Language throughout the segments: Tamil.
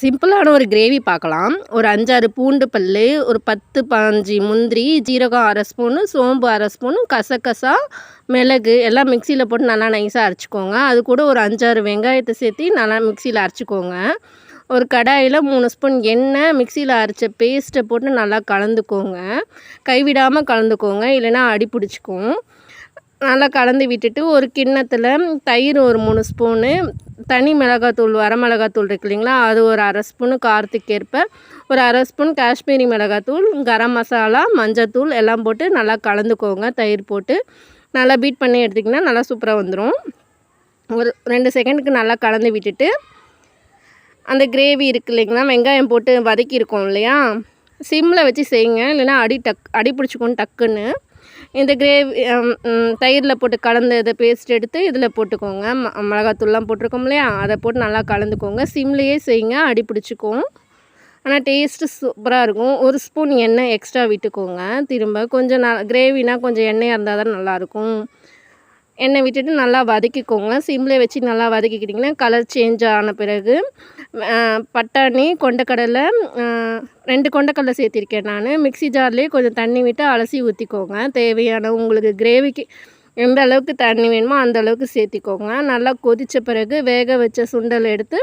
சிம்பிளான ஒரு கிரேவி பார்க்கலாம். ஒரு அஞ்சாறு பூண்டு பல் ஒரு பத்து பாஞ்சு முந்திரி ஜீரகம் அரை ஸ்பூனு சோம்பு அரை ஸ்பூனு கசகசா மிளகு எல்லாம் மிக்சியில் போட்டு நல்லா நைஸாக அரைச்சிக்கோங்க. அது கூட ஒரு அஞ்சாறு வெங்காயத்தை சேர்த்து நல்லா மிக்சியில் அரைச்சிக்கோங்க. ஒரு கடாயில் மூணு ஸ்பூன் எண்ணெய் மிக்சியில் அரைச்ச பேஸ்ட்டை போட்டு நல்லா கலந்துக்கோங்க. கைவிடாமல் கலந்துக்கோங்க. இல்லைன்னா அடி பிடிச்சிக்கும். நல்லா கலந்து விட்டுட்டு ஒரு கிண்ணத்தில் தயிர் ஒரு மூணு ஸ்பூனு தனி மிளகாத்தூள் வரமிளகாத்தூள் இருக்கு இல்லைங்களா? அது ஒரு அரை ஸ்பூனு காரத்துக்கு ஏற்ப ஒரு அரை ஸ்பூன் காஷ்மீரி மிளகாத்தூள் கரம் மசாலா மஞ்சத்தூள் எல்லாம் போட்டு நல்லா கலந்துக்கோங்க. தயிர் போட்டு நல்லா பீட் பண்ணி எடுத்திங்கன்னா நல்லா சூப்பராக வந்துடும் ஒரு ரெண்டு செகண்டுக்கு நல்லா கலந்து விட்டுட்டு அந்த கிரேவி இருக்கு இல்லைங்களா? வெங்காயம் போட்டு வதக்கியிருக்கோம் இல்லையா? சிம்மில் வச்சு செய்யுங்க. இல்லைன்னா அடி டக் அடி பிடிச்சிக்கணும் டக்குன்னு. இந்த கிரேவி um, um, தயிரில் போட்டு கலந்து இதை பேஸ்ட் எடுத்து இதில் போட்டுக்கோங்க. ம மிளகாத்தூள்லாம் போட்டிருக்கோம் இல்லையா? அதை போட்டு நல்லா கலந்துக்கோங்க. சிம்லேயே செய்யுங்க. அடி பிடிச்சிக்கும். ஆனால் டேஸ்ட்டு சூப்பராக இருக்கும். ஒரு ஸ்பூன் எண்ணெய் எக்ஸ்ட்ரா விட்டுக்கோங்க. திரும்ப கொஞ்சம் ந கிரேவினா கொஞ்சம் எண்ணெயாக இருந்தால் தான் நல்லாயிருக்கும் எண்ணெய் விட்டுட்டு நல்லா வதக்கிக்கோங்க. சிம்லே வச்சு நல்லா வதக்கிக்கிட்டிங்கன்னா கலர் சேஞ்ச் ஆன பிறகு பட்டாணி கொண்டக்கடலை ரெண்டு கொண்டக்கடலை சேர்த்திருக்கேன் நான். மிக்ஸி ஜார்லேயே கொஞ்சம் தண்ணி விட்டு அலசி ஊற்றிக்கோங்க தேவையான உங்களுக்கு கிரேவிக்கு எந்த அளவுக்கு தண்ணி வேணுமோ அந்த அளவுக்கு சேர்த்திக்கோங்க. நல்லா கொதித்த பிறகு வேக வச்ச சுண்டல் எடுத்து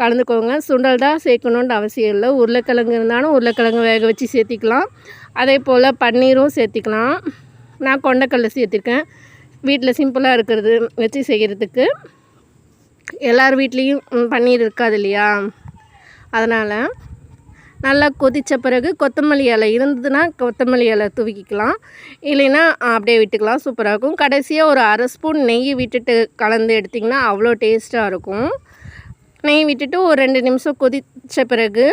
கலந்துக்கோங்க. சுண்டல் தான் சேர்க்கணுன்ற அவசியம் இல்லை. உருளைக்கிழங்கு இருந்தாலும் உருளைக்கிழங்கு வேக வச்சு சேர்த்திக்கலாம். அதே போல் பன்னீரும் சேர்த்திக்கலாம். நான் கொண்டக்கடலை சேர்த்திருக்கேன். வீட்டில் சிம்பிளாக இருக்கிறது வச்சு செய்கிறதுக்கு எல்லார் வீட்லேயும் பன்னீர் இருக்காது இல்லையா? அதனால் நல்லா கொதித்த பிறகு கொத்தமல்லி இலை இருந்ததுன்னா கொத்தமல்லி இலை தூவிக்கலாம். இல்லைன்னா அப்படியே விட்டுக்கலாம். சூப்பராக இருக்கும். கடைசியாக ஒரு அரை ஸ்பூன் நெய் விட்டுட்டு கலந்து எடுத்திங்கன்னா அவ்வளோ டேஸ்ட்டாக இருக்கும். நெய் விட்டுட்டு ஒரு ரெண்டு நிமிஷம் கொதித்த பிறகு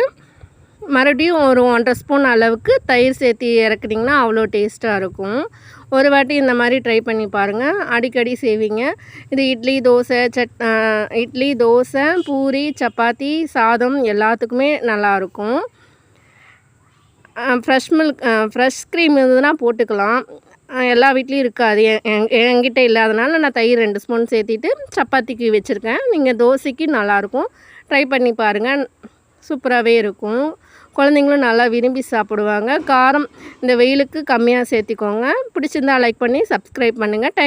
மறுபடியும் ஒரு ஒன்றரை ஸ்பூன் அளவுக்கு தயிர் சேர்த்து இறக்குனிங்கன்னா அவ்வளோ டேஸ்ட்டாக இருக்கும். ஒரு வாட்டி இந்த மாதிரி ட்ரை பண்ணி பாருங்கள் அடிக்கடி செய்வீங்க. இது இட்லி தோசை சட் இட்லி தோசை பூரி சப்பாத்தி சாதம் எல்லாத்துக்குமே நல்லாயிருக்கும் ஃப்ரெஷ் மில்க் ஃப்ரெஷ் க்ரீம் இருந்ததுன்னா போட்டுக்கலாம். எல்லா வீட்லேயும் இருக்காது. என்கிட்ட இல்லாதனால நான் தயிர் ரெண்டு ஸ்பூன் சேர்த்திட்டு சப்பாத்திக்கு வச்சுருக்கேன். நீங்கள் தோசைக்கு நல்லாயிருக்கும் ட்ரை பண்ணி பாருங்கள் சூப்பராகவே இருக்கும். குழந்தைங்களும் நல்லா விரும்பி சாப்பிடுவாங்க. காரம் இந்த வெயிலுக்கு கம்மியாக சேர்த்திக்கோங்க. பிடிச்சிருந்தா லைக் பண்ணி சப்ஸ்கிரைப் பண்ணுங்கள் டை